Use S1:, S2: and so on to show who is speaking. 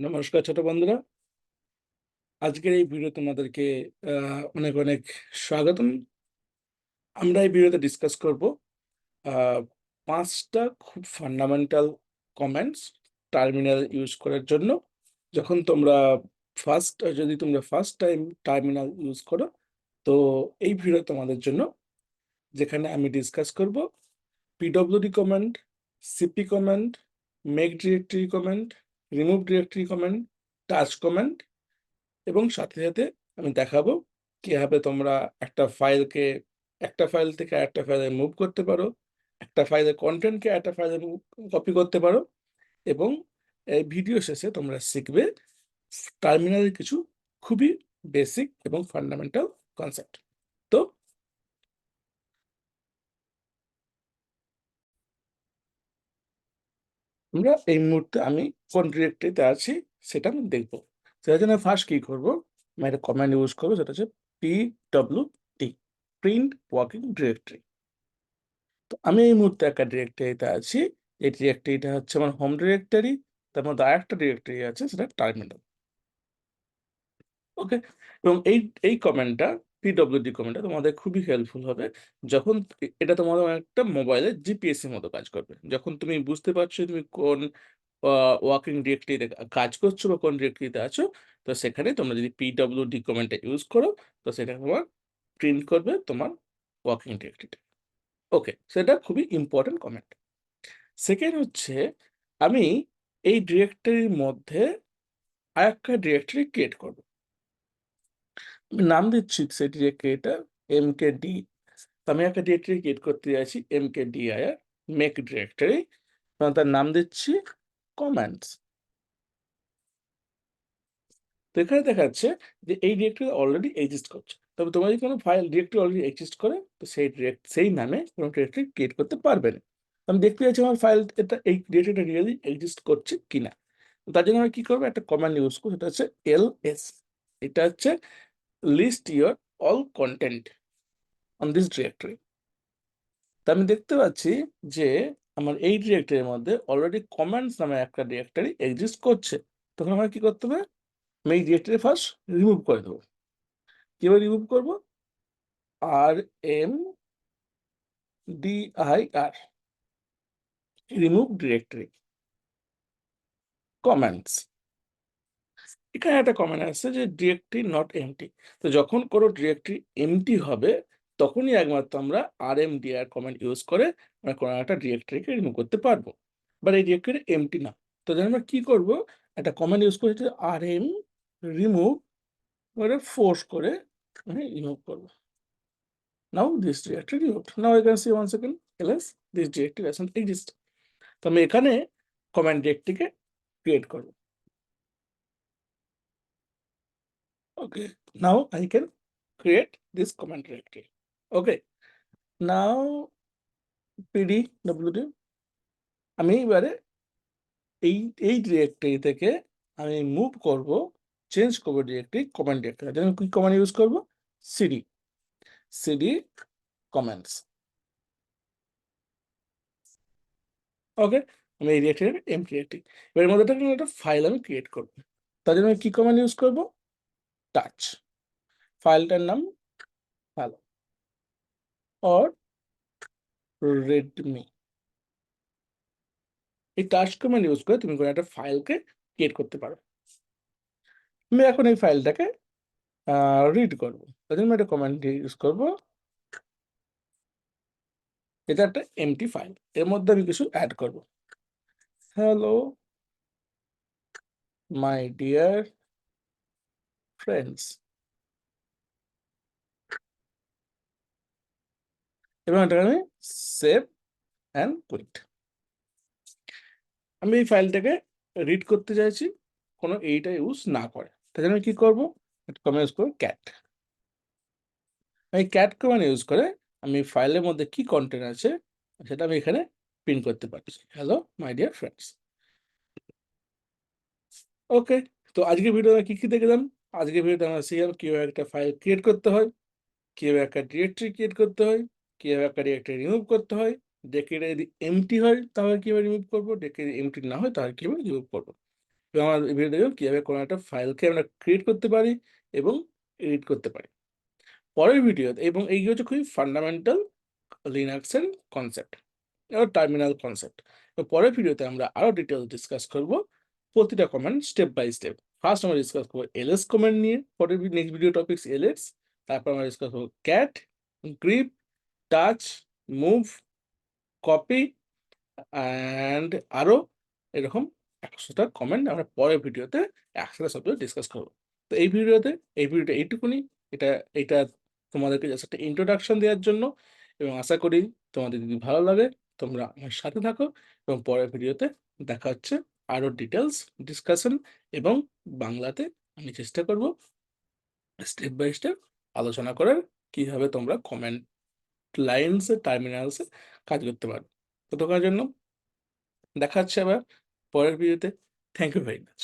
S1: নমস্কার ছোট বন্ধুরা। আজকের এই ভিডিও তোমাদেরকে অনেক অনেক স্বাগতম। আমরা এই ভিডিওতে ডিসকাস করব পাঁচটা খুব ফান্ডামেন্টাল কমেন্টস টার্মিনাল ইউজ করার জন্য। যখন তোমরা ফার্স্ট যদি তোমরা ফার্স্ট টাইম টার্মিনাল ইউজ করো, তো এই ভিডিও তোমাদের জন্য, যেখানে আমি ডিসকাস করব PWD command CP command make directory command remove directory command touch command এবং সাথে সাথে আমি দেখাবো কীভাবে তোমরা একটা ফাইলকে একটা ফাইল থেকে একটা ফাইলে মুভ করতে পারো, একটা ফাইলের কন্টেন্টকে একটা ফাইলে কপি করতে পারো, এবং এই ভিডিও শেষে তোমরা শিখবে টার্মিনালের কিছু খুবই বেসিক এবং ফান্ডামেন্টাল কনসেপ্ট তো আমরা এই মুহূর্তে আমি কোন ডিরেক্টরিতে আছি সেটা আমি দেখব। সেটার জন্য ফার্স্ট কি করব? আমি একটা কমান্ড ইউজ করব, সেটা হচ্ছে P W T print working directory তো আমি এই মুহূর্তে একটা ডিরেক্টরিতে আছি। এই ডিরেক্টরিটা হচ্ছে আমার হোম ডিরেক্টরি তার মধ্যে আরেকটা ডিরেক্টরি আছে, সেটা টার্মিনাল ওকে এবং এই এই কমেন্টটা পিডব্লিউডি কমেন্টটা তোমাদের খুবই হেল্পফুল হবে। যখন এটা তোমাদের একটা মোবাইলের জিপিএস এর মতো কাজ করবে। যখন তুমি বুঝতে পারছ তুমি কোন ওয়ার্কিং ডিরেক্টরিতে কাজ করছ বা কোন ডিরেক্টরিতে আছো, তো সেখানে তোমরা যদি পিডব্লিউডি কমেন্টটা ইউজ করো, তো সেটা তোমার প্রিন্ট করবে তোমার ওয়ার্কিং ডিরেক্টরিতে ওকে সেটা খুবই ইম্পর্টেন্ট কমেন্ট সেকেন্ড হচ্ছে, আমি এই ডিরেক্টরির মধ্যে আরেকটা ডিরেক্টরি ক্রিয়েট করব। নাম দিচ্ছি সেই ডিরেক্টরিটা এম কে ডি আমি একটা ডিরেক্টরি ক্রিয়েট করতে যাচ্ছি M K D I R make directory তার নাম দিচ্ছি কমেন্টস তো এখানে দেখাচ্ছে যে এই ডিরেক্টরি অলরেডি এক্সিস্ট করছে। তবে তোমার যদি কোনো ফাইল ডিরেক্টরি অলরেডি এক্সিস্ট করে, তো সেই ডিরেক্ট সেই নামে কোনো ডিরেক্টরি ক্রিয়েট করতে পারবে না। আমি দেখতে যাচ্ছি আমার ফাইল এটা, এই ডিরেক্টরিটা রিয়েলি এক্সিস্ট করছে কিনা। তার জন্য আমি কি করব? একটা কমান্ড ইউজ করব, সেটা হচ্ছে এল এস এটা হচ্ছে list your all content on this directory তা আমি দেখতে পাচ্ছি যে আমার এই ডিরেক্টরির মধ্যে অলরেডি কমেন্টস নামে একটা ডিরেক্টরি এক্সিস্ট করছে। তখন আমার কি করতে হবে? আমি এই ডিরেক্টরি ফার্স্ট রিমুভ করে দেবো। কীভাবে রিমুভ করব? R M D I R remove directory commands এখানে একটা কমেন্ট আসছে যে ডিরেক্টরি নট এমটি তো যখন কোনো ডিরেক্টরি এমটি হবে, তখনই একমাত্র আমরা R M D R command use করে আমরা কোনো একটা ডিরেক্টরিকে রিমুভ করতে পারব। বাট এই ডিরেক্টরি এমটি না। তো যেন আমরা কি করব? একটা কমেন্ট ইউজ করে আর এম রিমুভ করে ফোর্স করে আমি রিমুভ করব। Now this directory remove now I can see one second L S this directory doesn't exist তো আমি এখানে কমেন্ট ডিরেক্টরিকে ক্রিয়েট করব। Okay, now I can create this command directory. Okay, now pd wd আমি এবারে এই এই ডিরেক্টরি থেকে আমি মুভ করব চেঞ্জ করব ডিরেক্টরি কমান্ড ডিরেক্টরি আমি কি কমান্ড ইউজ করব? সিডি সিডি কমেন্টস ওকে আমি এই ডিরেক্টরি এম ডিরেক্টরি এর মধ্যে একটা ফাইল আমি ক্রিয়েট করব। তার জন্য কি কমান্ড ইউজ করব? টাচ ফাইলটার নাম ভালো অর রেডমি এই টাচ কমান্ড ইউজ করে তুমি কোনো একটা ফাইলকে ক্রিয়েট করতে পারো। আমি এখন এই ফাইলটাকে রিড করব। তার জন্য একটা কমান্ড ইউজ করব। এটা একটা এমটি ফাইল এর মধ্যে আমি কিছু অ্যাড করব। হ্যালো মাই ডিয়ার ফ্রেন্ডস এবং এটাকে আমি সেভ অ্যান্ড কুইট আমি এই ফাইলটাকে রিড করতে চাইছি, কোনো এইটা ইউজ না করে। তার জন্য কি করব? কমেন্ট ইউজ করব ক্যাট আমি ক্যাট কমেন্ট ইউজ করে আমি ফাইলের মধ্যে কি কন্টেন্ট আছে, সেটা আমি এখানে প্রিন্ট করতে পারছি। Hello my dear friends okay তো আজকের ভিডিওতে কি কি দেখলাম? আজকের ভিডিওতে আমরা শিখলাম কীভাবে একটা ফাইল ক্রিয়েট করতে হয়, কীভাবে একটা ডিরেক্টরি ক্রিয়েট করতে হয়, কীভাবে একটা ডিরেক্টরি রিমুভ করতে হয় ডেকেটা যদি এমটি হয়, তাহলে কীভাবে রিমুভ করব ডেকে যদি এমটি না হয়, তাহলে কীভাবে রিমুভ করব এবং আমরা ভিডিও দেখব কীভাবে কোনো একটা ফাইলকে আমরা ক্রিয়েট করতে পারি এবং এডিট করতে পারি। পরের ভিডিওতে এবং এই হচ্ছে খুবই ফান্ডামেন্টাল লিনাক্স এর কনসেপ্ট এবং টার্মিনাল কনসেপ্ট। পরের ভিডিওতে আমরা আরও ডিটেলস ডিসকাস করব, প্রতিটা command step by step. First আমরা ডিসকাস করব এলএস কমেন্ট নিয়ে, পরের নেক্সট ভিডিও টপিকস এলএস, তারপর আমরা ডিসকাস করব cat, grep, touch, move, copy and আরও এরকম একশোটা কমেন্ট আমরা পরের ভিডিওতে একসাথে সবগুলো ডিসকাস করব। তো এই ভিডিওতে এই ভিডিওটা এইটুকুনি। এটা এটা তোমাদেরকে জাস্ট একটা ইন্ট্রোডাকশন দেওয়ার জন্য এবং আশা করি তোমাদের যদি ভালো লাগে তোমরা আমার সাথে থাকো এবং পরের ভিডিওতে দেখা হচ্ছে। আরও ডিটেলস ডিসকাশন এবং বাংলাতে আমি চেষ্টা করব স্টেপ বাই স্টেপ আলোচনা করার কীভাবে তোমরা কমেন্ট লাইন্সে টার্মিনালসে কাজ করতে পারো। তোমার জন্য দেখা হচ্ছে আবার পরের ভিডিওতে। Thank you very much.